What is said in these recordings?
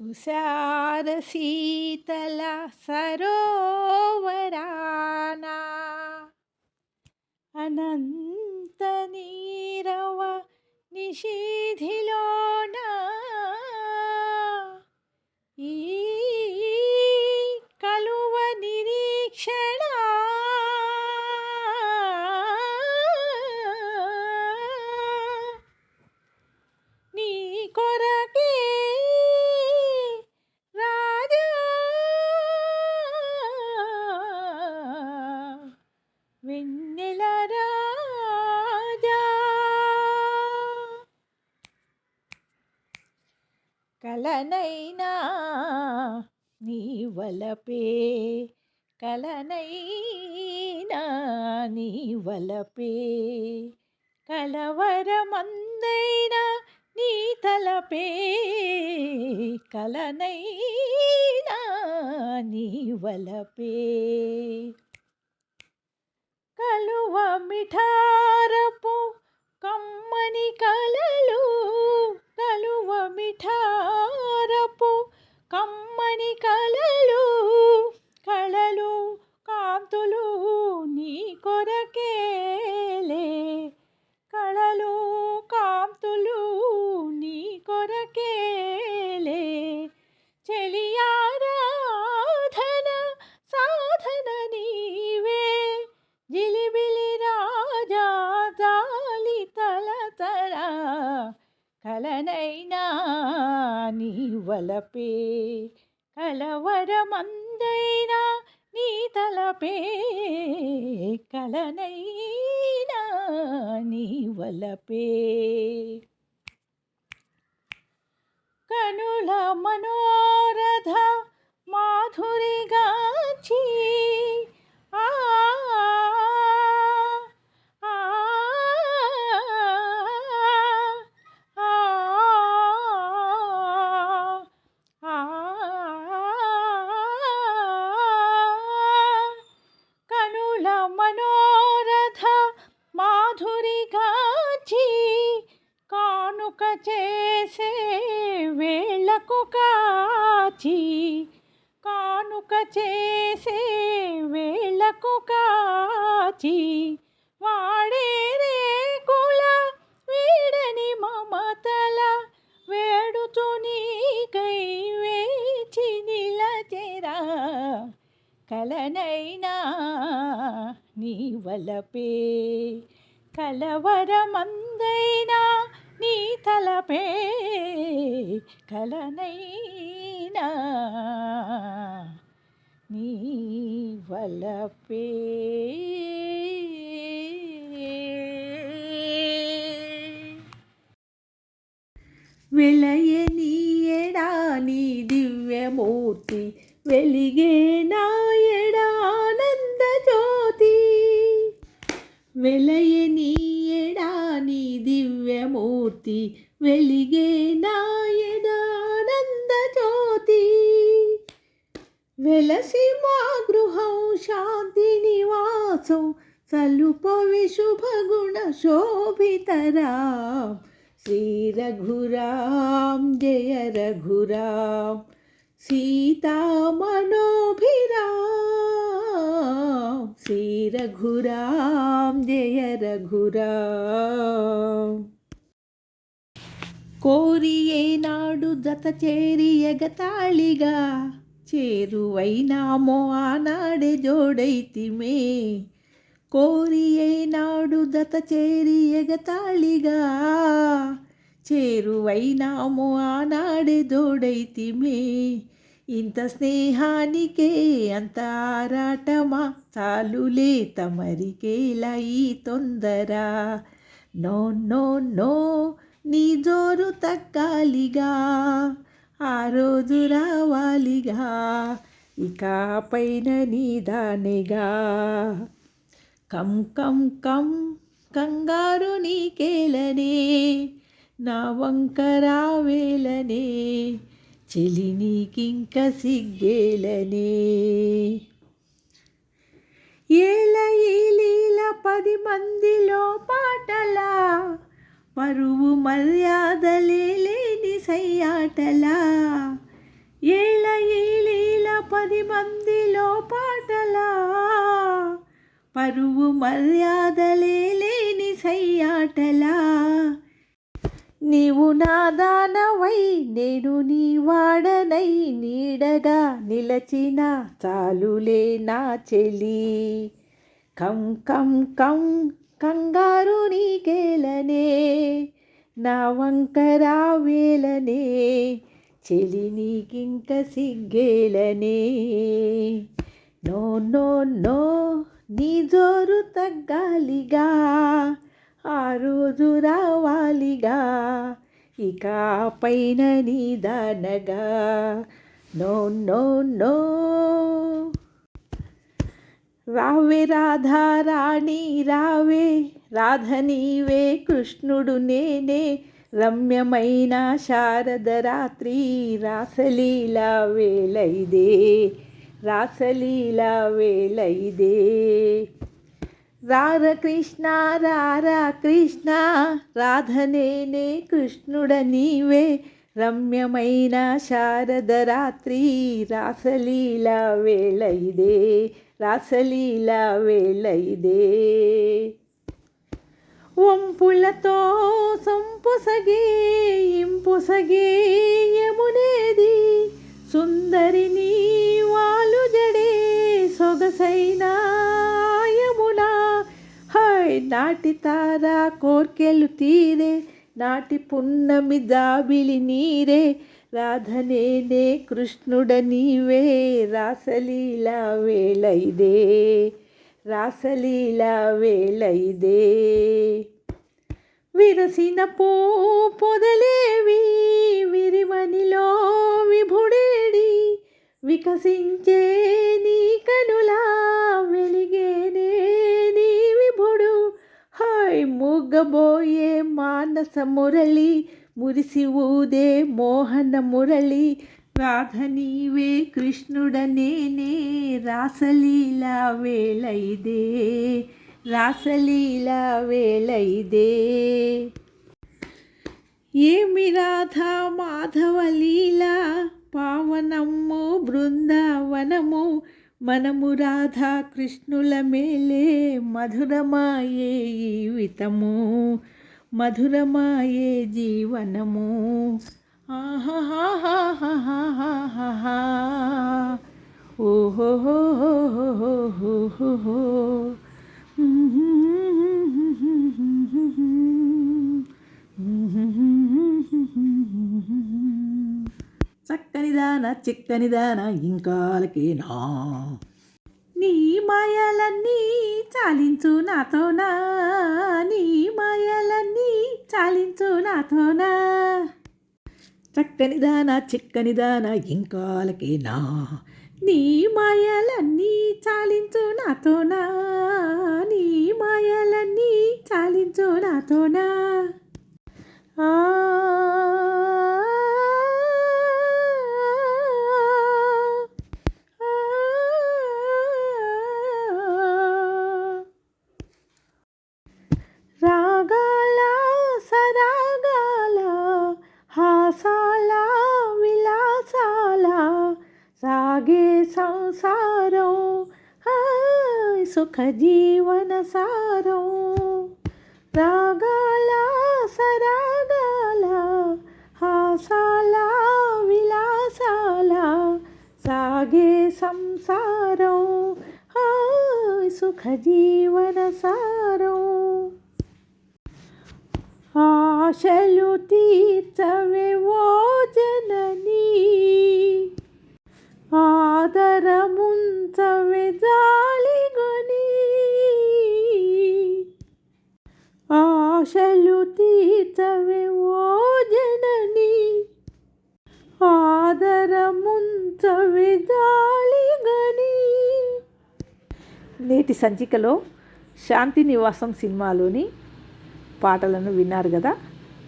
തുഷാരശീതല സരോവരാന. അനന്തനീരവ നിഷീധിലോണ ഈ కలనైనా నీ వలపే కలనైనా నీ వలపే కలవరమందైనా నీ తలపే కలనైనా నీ వలపే. కలువ మిఠారపు కమ్మని కలలు కలువ మిఠారపు కమ్మని కలలు కలనైనా నీ వలపే కలవరమందైనా నీ తలపే కలనైనా నీ వలపే. కనుల మనోరథ మాధురిగాచి కాచి వాడే కుల వీడని మమతల వేడుతూ నీకై వేచి నిలచెరా. కలనైనా నీ వలపే కలవరమందైనా నీ తలపే కలనైనా నీ వలపే. వెలయనీయడా నీ దివ్యమూర్తి వెలిగే నాయడానంద జ్యోతి వెలయనీయడా నీ దివ్యమూర్తి వెలిగే నాయడానంద జ్యోతి వెలసి మా గృహం శాంతి నివాసం సలుప విశుభగుణ శోభితరా. శ్రీ రఘురాం జయ రఘురాం సీతా మనోభిరాం శ్రీ రఘురాం జయ రఘురాం కోరి ఏనాడు జత చేరి ఎగతాళిగా చేరువైనామో ఆనాడే జోడైతిమే కోరియే నాడు దత చేరి ఎగతాళిగా. చేరువైనాము ఆనాడే జోడైతిమే ఇంత స్నేహానికే అంత ఆరాటమా? చాలులే తమరికేలా ఈ తొందర? నో నో నో నీ జోరు తక్కాలిగా ఆ రోజు రావాలిగా ఇక పైన నీదానిగా కం కం కం కంగారు నీకేలనే నా వంక రావేలనే చెలి నీకింక సిగ్గేలనే. ఏల ఈ లీల పది మందిలో పాటలా పరువు మర్యాదలే లేని సయ్యాటలా. పది మందిలో పాటలా పరువు మర్యాదలే లేని సయ్యాటలా. నీవు నా దానవై నేను నీ వాడనై నీడగా నిలచిన చాలులే నా చెలి. కం కం కం కంగారు నీకేలనే నా వంకరా వేలనే చెలి నీకింక సిగ్గేలనే. నో నో నో నీ జోరు తగ్గాలిగా ఆ రోజు రావాలిగా ఇక పైన నీదానగా నో నో నో. రావే రాధా రాణి రావే రాధ నీవే కృష్ణుడు నేనే రమ్యమైన శారద రాత్రి రాసలీలా వేలైదే. రాసలీలా వేలైదే రార కృష్ణ రార కృష్ణ రాధనేనే కృష్ణుడ నీవే రమ్యమైన శారద రాత్రి రాసలీల వేళైదే రాసలీల వేళైదే వంపులతో సొంపుసగే ఇంపుసగే యమునేది సుందరిని వాలు జడే సొగసైన యమునా హాయ్ నాటి తారా కోర్కెలు తీరే నాటి పున్నమి దాబిలి నీరే. రాధనేనే కృష్ణుడ నీవే రాసలీల వేళైదే రాసలీల వేళైదే విరసిన పో పొదలేవి విరివనిలో విభుడేడి వికసించే నీ కనులా వెలిగేనే నీ విభుడు. హాయ్ మూగబోయే మానస మురళి మురిసి ఊదే మోహన మురళి రాధ నీవే కృష్ణుడ నేనే రాసలీల వేళైదే రాసలీల వేళైదే ఏమి రాధ మాధవలీల పావనము బృందావనము మనము రాధా కృష్ణుల మేలే మధురమాయే జీవితము మధురమాయే జీవనము. ఆహాహాహాహాహాహా ఓహోహోహోహోహోహో చక్కనిదాన చిక్కనిదాన ఇంకాలకేనా? నీ మాయలన్నీ చాలించు నాతోనా? నీ మాయలన్నీ చాలించు నాతోనా? చక్కనిదాన చిక్కనిదాన ఇంకాలకేనా? నీ మాయలన్నీ చాలించు నాతోనా? నీ మాయలన్నీ చాలించు నాతోనా? ఆ సుఖ జీవన సారం రాగాల సరాగాల హాసాల విలాసాల సాగే సంసారం. సుఖ జీవన సారం ఆశలు తీర్చ ఆదరముంచవే నేటి సంచికలో శాంతి నివాసం సినిమాలోని పాటలను విన్నారు కదా?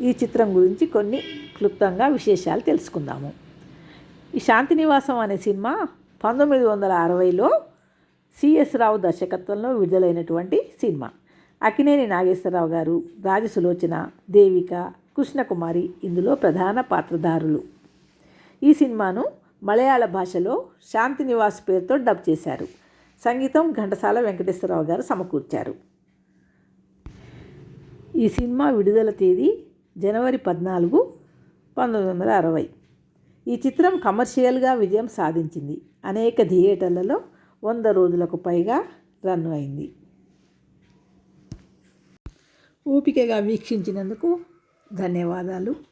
ఈ చిత్రం గురించి కొన్ని క్లుప్తంగా విశేషాలు తెలుసుకుందాము. ఈ శాంతి నివాసం అనే సినిమా పంతొమ్మిది వందల అరవైలో సిఎస్ రావు దర్శకత్వంలో విడుదలైనటువంటి సినిమా. అకినేని నాగేశ్వరరావు గారు రాజసులోచన దేవిక కృష్ణకుమారి ఇందులో ప్రధాన పాత్రధారులు. ఈ సినిమాను మలయాళ భాషలో శాంతి నివాస్ పేరుతో డబ్ చేశారు. సంగీతం ఘంటసాల వెంకటేశ్వరరావు గారు సమకూర్చారు. ఈ సినిమా విడుదల తేదీ జనవరి పద్నాలుగు పంతొమ్మిది వందల అరవై. ఈ చిత్రం కమర్షియల్గా విజయం సాధించింది. అనేక థియేటర్లలో వంద రోజులకు పైగా రన్ అయింది. ఓపికగా వీక్షించినందుకు ధన్యవాదాలు.